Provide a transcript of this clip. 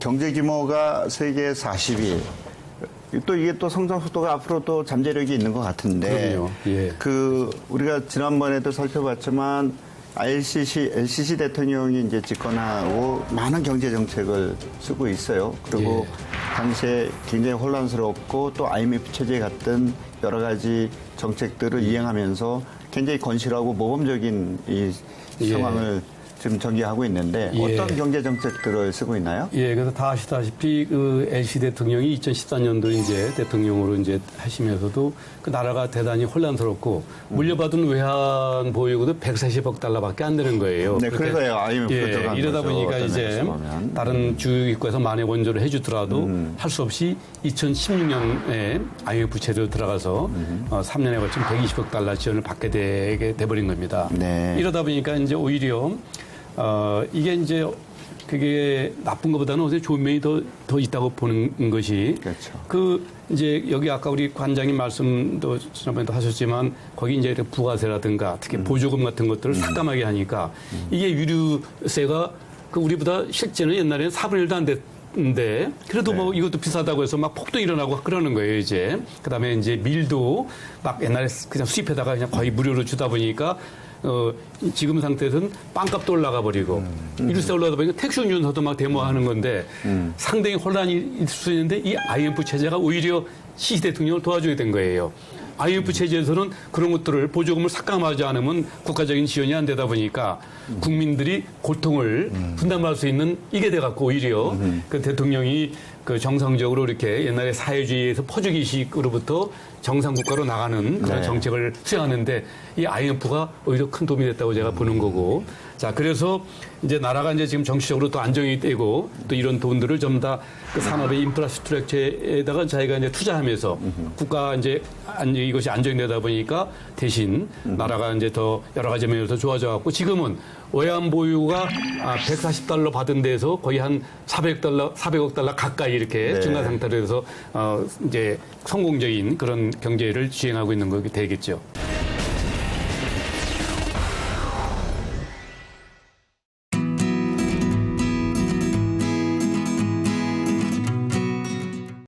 경제 규모가 세계 40위. 또 이게 또 성장 속도가 앞으로 또 잠재력이 있는 것 같은데. 예. 그 우리가 지난번에도 살펴봤지만 LCC LCC 대통령이 이제 집권하고 많은 경제 정책을 쓰고 있어요. 그리고 예. 당시에 굉장히 혼란스럽고 또 IMF 체제 같은 여러 가지 정책들을 이행하면서 굉장히 건실하고 모범적인 이 예. 상황을 지금 전개하고 있는데 예. 어떤 경제 정책들을 쓰고 있나요? 예, 그래서 다 아시다시피 그 LC 대통령이 2014년도 이제 대통령으로 이제 하시면서도 그 나라가 대단히 혼란스럽고 물려받은 외환 보유고도 140억 달러밖에 안 되는 거예요. 네, 그렇게- 그래서요. IMF 가 예, 들어간 이러다 거죠. 보니까 이제. 다른 주유기구에서 만약 원조를 해주더라도 할수 없이 2016년에 IMF 체제로 들어가서 어, 3년에 걸쳐 120억 달러 지원을 받게 되게 돼버린 겁니다. 네. 이러다 보니까 이제 오히려 어, 이게 이제 그게 나쁜 것보다는 오히려 좋은 면이 더, 더 있다고 보는 것이 그렇죠. 그 이제 여기 아까 우리 관장님 말씀도 지난번에도 하셨지만 거기 이제 부가세라든가 특히 음. 보조금 같은 것들을 삭감하게 하니까 이게 유류세가 그 우리보다 실제는 옛날에는 4분의 1도 안 됐 는데 그래도 네. 뭐 이것도 비싸다고 해서 막 폭도 일어나고 그러는 거예요 이제. 그 다음에 이제 밀도 막 옛날에 그냥 수입해다가 그냥 거의 무료로 주다 보니까 어, 지금 상태에서는 빵값도 올라가 버리고 일세 올라가다 보니까 택시 운전사도 막 데모하는 건데 상당히 혼란이 있을 수 있는데 이 IMF 체제가 오히려 시시 대통령을 도와주게 된 거예요. IMF 체제에서는 그런 것들을 보조금을 삭감하지 않으면 국가적인 지원이 안 되다 보니까 국민들이 고통을 분담할 수 있는 이게 돼갖고 오히려 그 대통령이 그 정상적으로 이렇게 옛날에 사회주의에서 퍼주기식으로부터 정상 국가로 나가는 그런 네. 정책을 수행하는데 이 IMF가 오히려 큰 도움이 됐다고 제가 보는 거고 자 그래서 이제 나라가 이제 지금 정치적으로 또 안정이 되고 또 이런 돈들을 좀 다 그 산업의 인프라스트럭처에다가 자기가 이제 투자하면서 국가 이제 안, 이것이 안정되다 보니까 대신 나라가 이제 더 여러 가지 면에서 좋아져 갖고 지금은 외환 보유가 아, 140달러 받은 데에서 거의 한 400달러, 400억 달러 가까이 이렇게 네. 증가 상태로 해서 어, 이제 성공적인 그런 경제를 주행하고 있는 거 되겠죠.